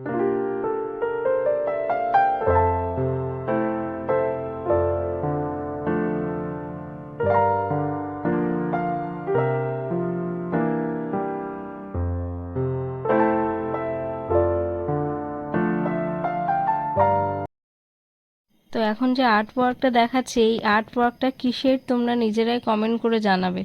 তো এখন যে আর্ট ওয়ার্কটা দেখাচ্ছে, এই আর্ট ওয়ার্কটা কিসের তোমরা নিজেরাই কমেন্ট করে জানাবে।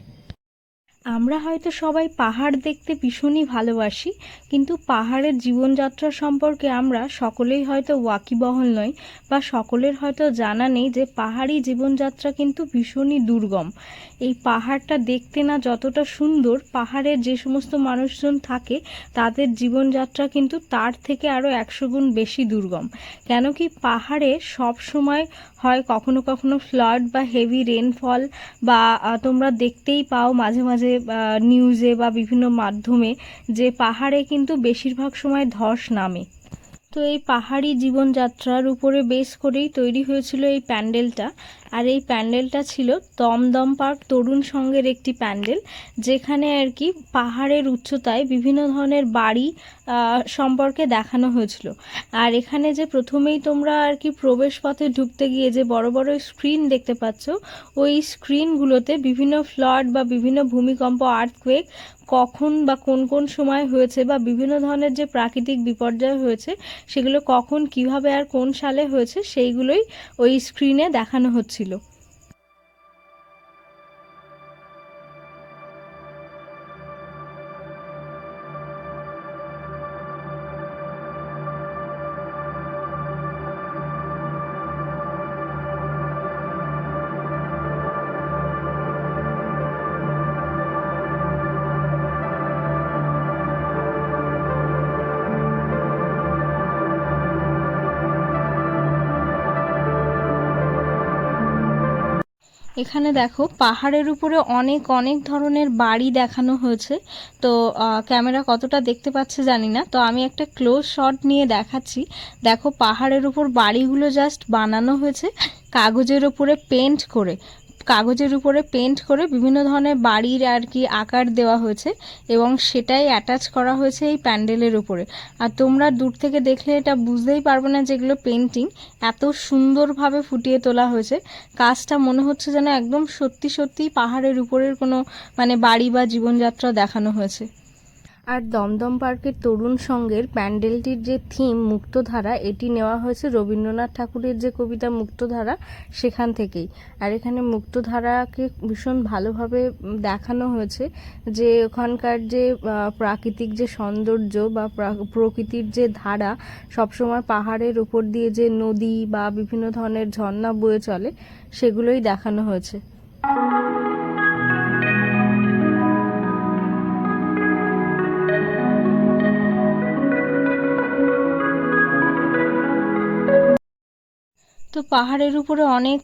আমরা হয়তো সবাই পাহাড় দেখতে ভীষণই ভালোবাসি, কিন্তু পাহাড়ের জীবনযাত্রা সম্পর্কে আমরা সকলেই হয়তো ওয়াকিবহল নই বা সকলের হয়তো জানা নেই যে পাহাড়ি জীবনযাত্রা কিন্তু ভীষণই দুর্গম। এই পাহাড়টা দেখতে না যতটা সুন্দর, পাহাড়ের যে সমস্ত মানুষজন থাকে, তাদের জীবনযাত্রা কিন্তু তার থেকে আরও একশো গুণ বেশি দুর্গম। কেন কি পাহাড়ে সব সময় হয় কখনো কখনো ফ্লাড বা হেভি রেনফল বা তোমরা দেখতেই পাও মাঝে মাঝে নিউজে বা বিভিন্ন মাধ্যমে যে পাহাড়ে কিন্তু বেশিরভাগ সময় ধস নামে। তো এই পাহাড়ি জীবনযাত্রার উপরে বেস করেই তৈরি হয়েছিল এই প্যান্ডেলটা। আর এই প্যান্ডেলটা ছিল দমদম পার্ক তরুণ সংঘের একটি প্যান্ডেল, যেখানে আর কি পাহাড়ের উচ্চতায় বিভিন্ন ধরনের বাড়ি সম্পর্কে দেখানো হয়েছিল। আর এখানে যে প্রথমেই তোমরা আর কি প্রবেশ পথে ঢুকতে গিয়ে যে বড় বড় স্ক্রিন দেখতে পাচ্ছ, ওই স্ক্রিনগুলোতে বিভিন্ন ফ্লড বা বিভিন্ন ভূমিকম্প, আর্থকোয়েক কখন বা কোন কোন সময় হয়েছে বা বিভিন্ন ধরনের যে প্রাকৃতিক বিপর্যয় হয়েছে, সেগুলো কখন কীভাবে আর কোন সালে হয়েছে, সেইগুলোই ওই স্ক্রিনে দেখানো হচ্ছিল। এখানে দেখো, পাহাড়ের উপরে অনেক অনেক ধরনের বাড়ি দেখানো হয়েছে। তো ক্যামেরা কতটা দেখতে পাচ্ছে জানি না। তো আমি একটা ক্লোজ শট নিয়ে দেখাচ্ছি। দেখো, পাহাড়ের উপর বাড়িগুলো জাস্ট বানানো হয়েছে, কাগজের উপরে পেন্ট করে। কাগজের উপরে পেন্ট করে বিভিন্ন ধরনের বাড়ির আর কি আকার দেওয়া হয়েছে এবং সেটাই অ্যাটাচ করা হয়েছে এই প্যান্ডেলের উপরে। আর তোমরা দূর থেকে দেখলে এটা বুঝতেই পারবে না যেগুলো পেন্টিং এত সুন্দরভাবে ফুটিয়ে তোলা হয়েছে। কাজটা মনে হচ্ছে যেন একদম সত্যি সত্যি পাহাড়ের উপরের কোনো মানে বাড়ি বা জীবনযাত্রা দেখানো হয়েছে। আর দমদম পার্কের তরুণ সঙ্গের প্যান্ডেলটির যে থিম মুক্তধারা, এটি নেওয়া হয়েছে রবীন্দ্রনাথ ঠাকুরের যে কবিতা মুক্তধারা সেখান থেকেই। আর এখানে মুক্তধারাকে ভীষণ ভালোভাবে দেখানো হয়েছে যে ওখানকার যে প্রাকৃতিক যে সৌন্দর্য বা প্রা- প্রকৃতির যে ধারা সবসময় পাহাড়ের উপর দিয়ে যে নদী বা বিভিন্ন ধরনের ঝর্ণা বয়ে চলে, সেগুলোই দেখানো হয়েছে। তো পাহাড়ের উপরে অনেক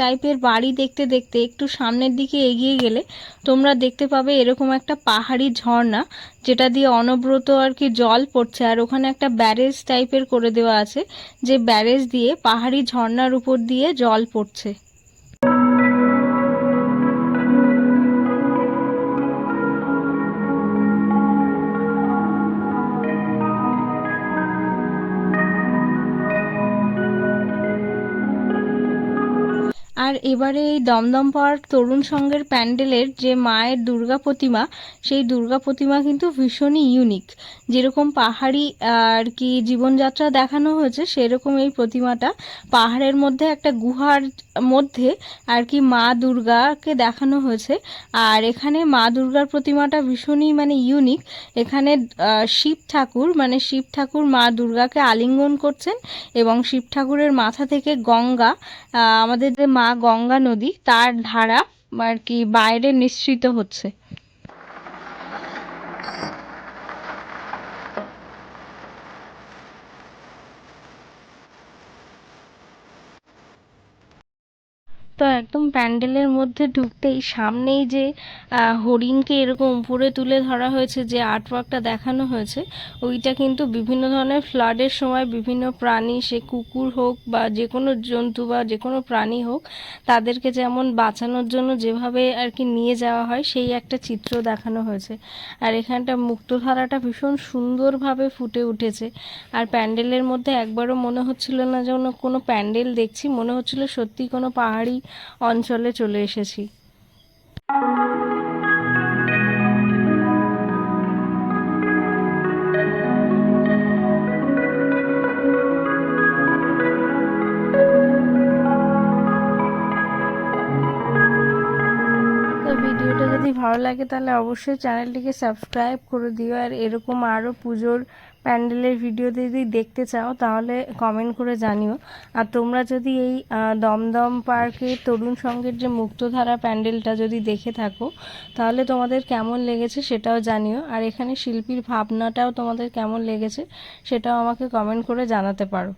টাইপের বাড়ি দেখতে দেখতে একটু সামনের দিকে এগিয়ে গেলে তোমরা দেখতে পাবে এরকম একটা পাহাড়ি ঝর্ণা, যেটা দিয়ে অনবরত আর কি জল পড়ছে। আর ওখানে একটা ব্যারেজ টাইপের করে দেওয়া আছে, যে ব্যারেজ দিয়ে পাহাড়ি ঝর্ণার উপর দিয়ে জল পড়ছে। আর এবারে এই দমদম পাওয়ার তরুণ সংঘের প্যান্ডেলের যে মায়ের দুর্গা প্রতিমা, সেই দুর্গা প্রতিমা কিন্তু ভীষণই ইউনিক যেরকম পাহাড়ি আর কি জীবনযাত্রা দেখানো হয়েছে, সেরকম এই প্রতিমাটা পাহাড়ের মধ্যে একটা গুহার মধ্যে আর কি মা দুর্গাকে দেখানো হয়েছে। আর এখানে মা দুর্গার প্রতিমাটা ভীষণই মানে ইউনিক এখানে শিব ঠাকুর মানে শিব ঠাকুর মা দুর্গাকে আলিঙ্গন করছেন এবং শিব ঠাকুরের মাথা থেকে গঙ্গা আমাদের যে মা গঙ্গা নদী তার ধারা আর কি বাইরে নিঃসৃত হচ্ছে। তো একদম প্যান্ডেলের মধ্যে ঢুকতেই সামনেই যে হরিণকে এরকম উপরে তুলে ধরা হয়েছে, যে আর্টওয়ার্কটা দেখানো হয়েছে, ওইটা কিন্তু বিভিন্ন ধরনের ফ্লাডের সময় বিভিন্ন প্রাণী, সে কুকুর হোক বা যে কোনো জন্তু বা যে কোনো প্রাণী হোক, তাদেরকে যেমন বাঁচানোর জন্য যেভাবে আর কি নিয়ে যাওয়া হয়, সেই একটা চিত্র দেখানো হয়েছে। আর এখানটা মুক্তধারাটা ভীষণ সুন্দরভাবে ফুটে উঠেছে। আর প্যান্ডেলের মধ্যে একবারও মনে হচ্ছিল না যেন কোনো প্যান্ডেল দেখছি, মনে হচ্ছিল সত্যি কোনো পাহাড়ি অঞ্চলে চলে এসেছি। ভালো লাগে তাহলে অবশ্যই চ্যানেলটিকে সাবস্ক্রাইব করে দিও। আর এরকম আরও পুজোর প্যান্ডেলের ভিডিও যদি দেখতে চাও, তাহলে কমেন্ট করে জানিও। আর তোমরা যদি এই দমদম পার্কে তরুণ সঙ্গের যে মুক্তধারা প্যান্ডেলটা যদি দেখে থাকো, তাহলে তোমাদের কেমন লেগেছে সেটাও জানিও। আর এখানে শিল্পীর ভাবনাটাও তোমাদের কেমন লেগেছে সেটাও আমাকে কমেন্ট করে জানাতে পারো।